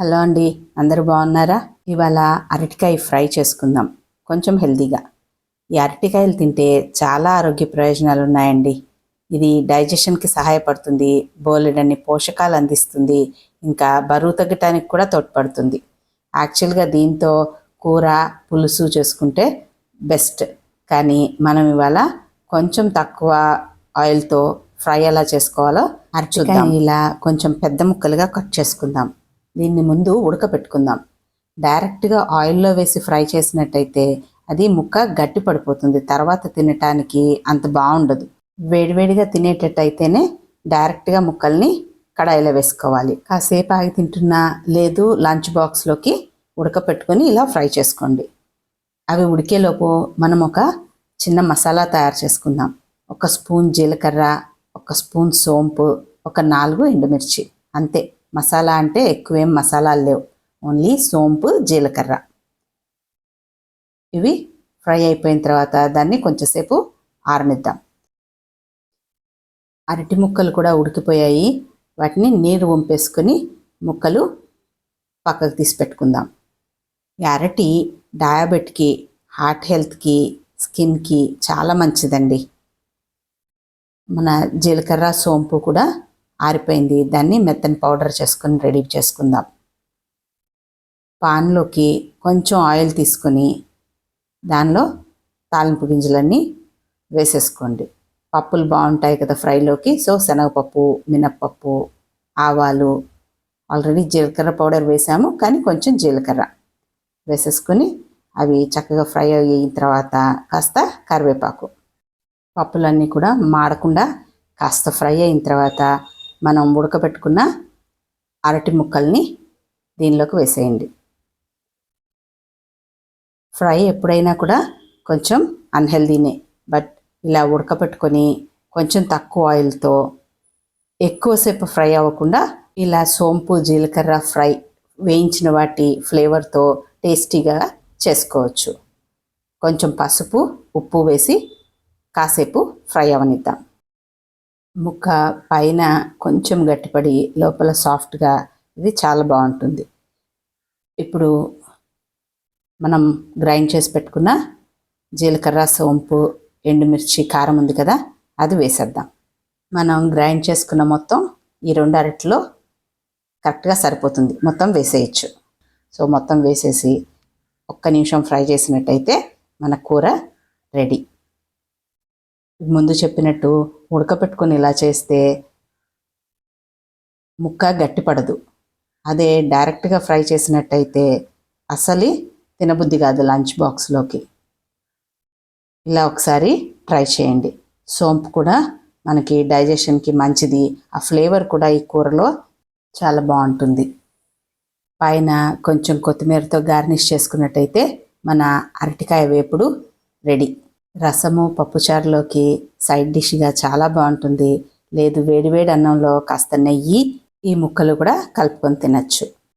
Hello అండి అందరూ బాగున్నారా? ఇవాళ అరటికాయ ఫ్రై చేసుకుందాం కొంచెం హెల్తీగా ఈ అరటికాయలు తింటే చాలా ఆరోగ్య ప్రయోజనాలు ఉన్నాయండి. ఇది డైజెషన్కి సహాయపడుతుంది బోలెడన్ని పోషకాలు అందిస్తుంది ఇంకా బరువు తగ్గటానికి కూడా తోడ్పడుతుంది. యాక్చువల్గా దీంతో కూర పులుసు చేసుకుంటే బెస్ట్. కానీ మనం ఇవాళ కొంచెం తక్కువ ఆయిల్తో ఫ్రై ఎలా చేసుకోవాలో అరటికాయ ఇలా కొంచెం పెద్ద ముక్కలుగా కట్ చేసుకుందాం. దీన్ని ముందు ఉడకపెట్టుకుందాం. డైరెక్ట్గా ఆయిల్లో వేసి ఫ్రై చేసినట్టయితే అది ముక్క గట్టి పడిపోతుంది. తర్వాత తినటానికి అంత బాగుండదు. వేడివేడిగా తినేటట్టయితేనే డైరెక్ట్గా ముక్కల్ని కడాయిలో వేసుకోవాలి. కాసేపు ఆగి తింటున్నా లేదు లంచ్ బాక్స్లోకి ఉడకపెట్టుకొని ఇలా ఫ్రై చేసుకోండి. అవి ఉడికేలోపు మనం ఒక చిన్న మసాలా తయారు చేసుకుందాం. ఒక స్పూన్ జీలకర్ర ఒక స్పూన్ సోంపు ఒక నాలుగు ఎండుమిర్చి. అంతే. మసాలా అంటే ఎక్కువేం మసాలాలు లేవు. ఓన్లీ సోంపు జీలకర్ర. ఇవి ఫ్రై అయిపోయిన తర్వాత దాన్ని కొంచెంసేపు ఆరనిద్దాం. అరటి ముక్కలు కూడా ఉడికిపోయాయి. వాటిని నీరు వంపేసుకొని ముక్కలు పక్కకు తీసి పెట్టుకుందాం. ఈ అరటి డయాబెట్కి హార్ట్ హెల్త్కి స్కిన్కి చాలా మంచిదండి. మన జీలకర్ర సోంపు కూడా ఆరిపోయింది. దాన్ని మెత్తని పౌడర్ చేసుకొని రెడీ చేసుకుందాం. పాన్లోకి కొంచెం ఆయిల్ తీసుకొని దానిలో తాలింపు గింజలన్నీ వేసేసుకోండి. పప్పులు బాగుంటాయి కదా ఫ్రైలోకి. సో శనగపప్పు మినప్పప్పు ఆవాలు ఆల్రెడీ జీలకర్ర పౌడర్ వేసాము. కానీ కొంచెం జీలకర్ర వేసేసుకొని అవి చక్కగా ఫ్రై అయిన తర్వాత కాస్త కరివేపాకు. పప్పులన్నీ కూడా మాడకుండా కాస్త ఫ్రై అయిన తర్వాత మనం ఉడకబెట్టుకున్న అరటి ముక్కల్ని దీనిలోకి వేసేయండి. ఫ్రై ఎప్పుడైనా కూడా కొంచెం అన్హెల్దీనే బట్ ఇలా ఉడకబెట్టుకొని కొంచెం తక్కువ ఆయిల్తో ఎక్కువసేపు ఫ్రై అవ్వకుండా ఇలా సోంపు జీలకర్ర ఫ్రై వేయించిన వాటి ఫ్లేవర్తో టేస్టీగా చేసుకోవచ్చు. కొంచెం పసుపు ఉప్పు వేసి కాసేపు ఫ్రై అవనిద్దాం. ముక్క పైన కొంచెం గట్టిపడి లోపల సాఫ్ట్గా ఇది చాలా బాగుంటుంది. ఇప్పుడు మనం గ్రైండ్ చేసి పెట్టుకున్న జీలకర్ర సోంపు ఎండుమిర్చి కారం ఉంది కదా అది వేసేద్దాం. మనం గ్రైండ్ చేసుకున్న మొత్తం ఈ రెండు అరటిలో కరెక్ట్గా సరిపోతుంది. మొత్తం వేసేయచ్చు. సో మొత్తం వేసేసి ఒక్క నిమిషం ఫ్రై చేసినట్టయితే మన కూర రెడీ. ముందు చెప్పినట్టు ఉడకపెట్టుకొని ఇలా చేస్తే ముక్క గట్టిపడదు. అదే డైరెక్ట్గా ఫ్రై చేసినట్టయితే అసలు తినబుద్ధి కాదు లంచ్ బాక్స్లోకి. ఇలా ఒకసారి ట్రై చేయండి. సోంపు కూడా మనకి డైజెషన్కి మంచిది. ఆ ఫ్లేవర్ కూడా ఈ కూరలో చాలా బాగుంటుంది. పైన కొంచెం కొత్తిమీరతో గార్నిష్ చేసుకున్నట్టయితే మన అరటికాయ వేపుడు రెడీ. రసము పప్పుచారులోకి సైడ్ డిష్గా చాలా బాగుంటుంది. లేదు వేడివేడి అన్నంలో కాస్త నెయ్యి ఈ ముక్కలు కూడా కలుపుకొని తినచ్చు.